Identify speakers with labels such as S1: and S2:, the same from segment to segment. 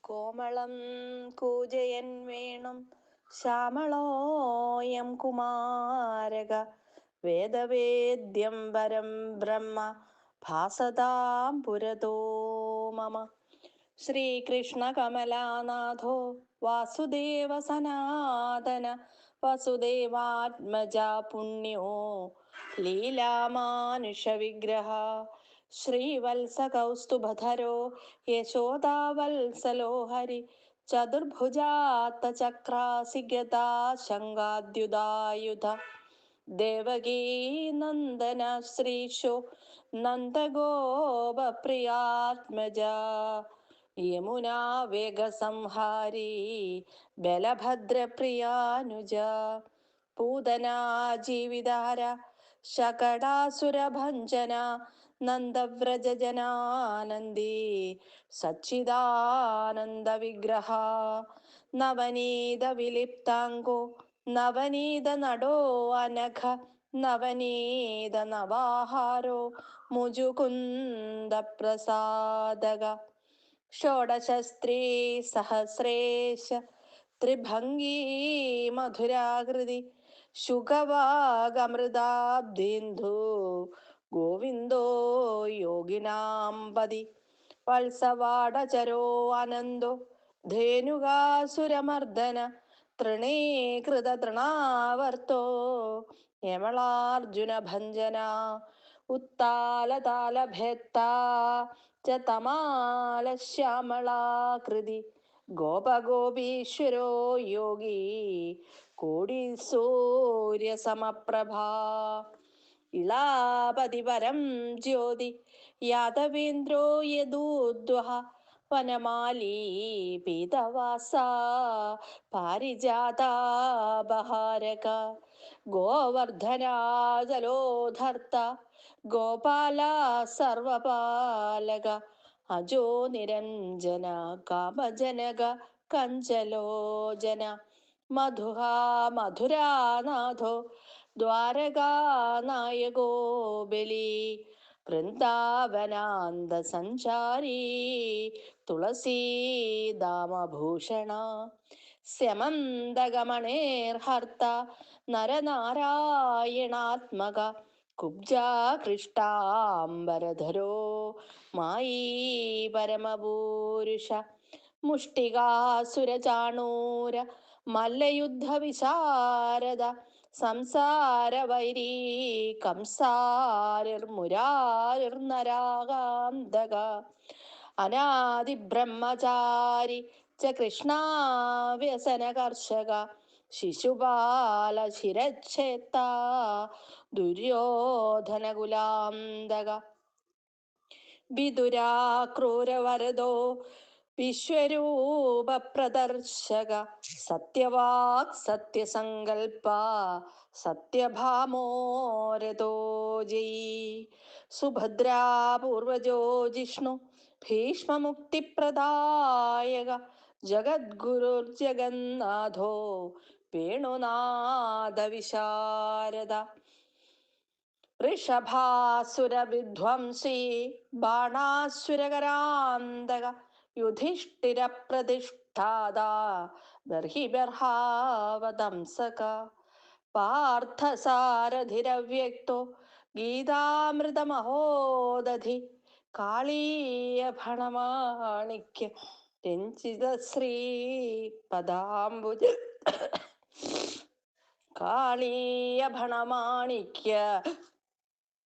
S1: കോമളം കൂജയൻ വേണം. ശ്യാമളോയം കുമാരക വേദവേദ്യം വരം ബ്രഹ്മ ഭാസതാം പുരതോ മമ. ശ്രീകൃഷ്ണ കമലാനാഥോ വാസുദേവ സനാതന വസുദേവാത്മജ പുണ്യോ ലീലാമാനുഷ വിഗ്രഹ ശ്രീവത്സ യശോദാവത്സലോഹരി ചതുർഭുജാത്തചക്രാസിഗതാശങ്കാദ്യുതായുധ ദേവകീ നന്ദന ശ്രീശോ നന്ദഗോപപ്രിയാത്മജ. യമുനാ വേഗസംഹാരീ ബലഭദ്രപ്രിയാനുജ. പൂതനാ ജീവിതാര ശകടാസുരഭഞ്ജന നന്ദവ്രജനാനന്ദി സച്ചിദാനന്ദ വിഗ്രഹ നവനീത വിലിപ്താംഗോ നവനീത നടോ അനഘ നവനീത നവാഹാരോ മുജുകുന്ദ ശുഗവാഗമൃതാബ്ദിന്ദു ഗോവിന്ദോ യോഗിനാംപതി വത്സവാടചരോ അനന്തോ. ധേനുകാസുരമർദ്ദന. തൃണീകൃത തൃണാവർത്തോ യമളാർജുന ഭഞ്ജന ഉത്താലതാലഭേത്ത. ച തമാല ശ്യാമളാകൃതി ഗോപഗോപീശ്വരോ യോഗി കോടി സൂര്യസമപ്രഭ. ഇളാപതിപരം ഇളാപതി പരം ജ്യോതി യാദവേന്ദ്രോ യദൂദ്വഹ വനമാലീ പീതവാസ പാരിജാതാപഹാരക ഗോവർദ്ധനാജലോധർത്ത ഗോപാല സർവപാലക അജോ നിരഞ്ജന കാമജനക കഞ്ചലോചന മധുഹ മധുരാനാഥോ ദ്വാരകാനായകോ ബലി വൃന്ദാവനാന്ത സഞ്ചാരി തുളസീദാമഭൂഷണ സ്യമന്തകമണേർഹർത്ത നരനാരായണാത്മക കുബ്ജാകൃഷ്ടാംബരധരോ മായി പരമപൂരുഷ മുഷ്ടികാസുരചാണൂര മല്ലയുദ്ധ വിശാരദ സംസാരവൈരീ കംസാരിർമുരാരിർനരാകാന്തക അനാദിബ്രഹ്മചാരി ച കൃഷ്ണാവ്യസന കർഷക ശിശുപാല ശിരച്ഛേത്ത ദുര്യോധനകുലാന്തക. വിദുരാക്രൂരവരദോ വിശ്വരൂപ പ്രദർശക. സത്യവാക് സത്യസങ്കൽപ്പ സത്യഭാമോരതോ ജയി. സുഭദ്രാപൂർവജോ ജിഷ്ണു ഭീഷ്മമുക്തിപ്രദായക ജഗദ്ഗുരുർജഗന്നാഥോ വേണുനാഥ വിശാരദ ബാണാസുരകരാന്തക യുധിഷ്ഠിര പ്രതിഷ്ഠാത ബർഹിബർഹാവതംസക ഗീതാമൃതമഹോദധി കാളീയഭണമാണിക്യ രഞ്ജിത പദാംബുജ. കാളീയ ഭണമാണിക്യ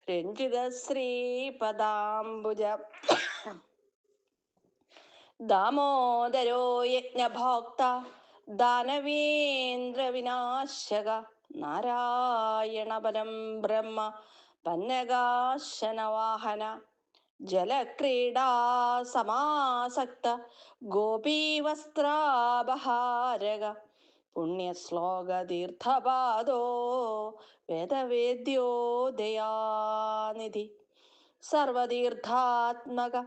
S1: രഞ്ജിത ശ്രീ പദാംബുജ ദാമോദരോ യജ്ഞഭോക്ത ദാനവേന്ദ്ര നാരായണപരം നാരായണ പരം ബ്രഹ്മ. പന്നകാശനവാഹന. ജലക്രീഡാ സമാസക്ത ഗോപീവസ്ത്രാപഹാരക. പുണ്യശ്ലോക തീർത്ഥപാദോ വേദവേദ്യോ ദയാനിധി സർവതീർത്ഥാത്മക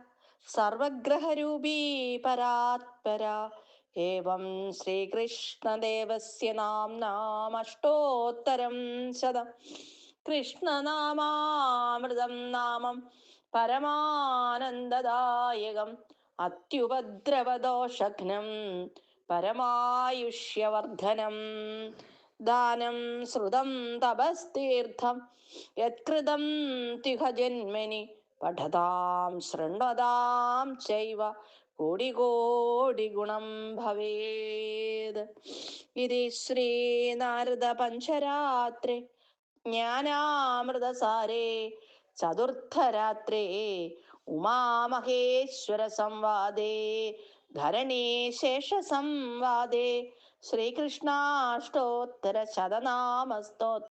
S1: സർവഗ്രഹരൂപീ പരാത്പര. ഏവം ശ്രീകൃഷ്ണദേവസ്യ നാംനാമഷ്ടോത്തരം ശതം. കൃഷ്ണനാമാമൃതം നാമം പരമാനന്ദദായകം. അത്യുപദ്രവദോഷഘ്നം പരമായുഷ്യവർദ്ധനം. ദാനം ശ്രുതം തപസ്തീർത്ഥം. യത്കൃതം തിഹ ജന്മനി പഠതാം ശൃണ്വതാം ചൈവ കോടി ഗുണം ഭവേത്. ഇത് ശ്രീനാരദ പഞ്ചരാത്രി ജ്ഞാനാമൃതസാരേ ചതുർത്ഥരാത്രേ ഉമാമഹേശ്വര സംവാദേ ധരണീശേഷ സംവാദേ ശ്രീകൃഷ്ണാഷ്ടോത്തര ശതനാമസ്തോത്ര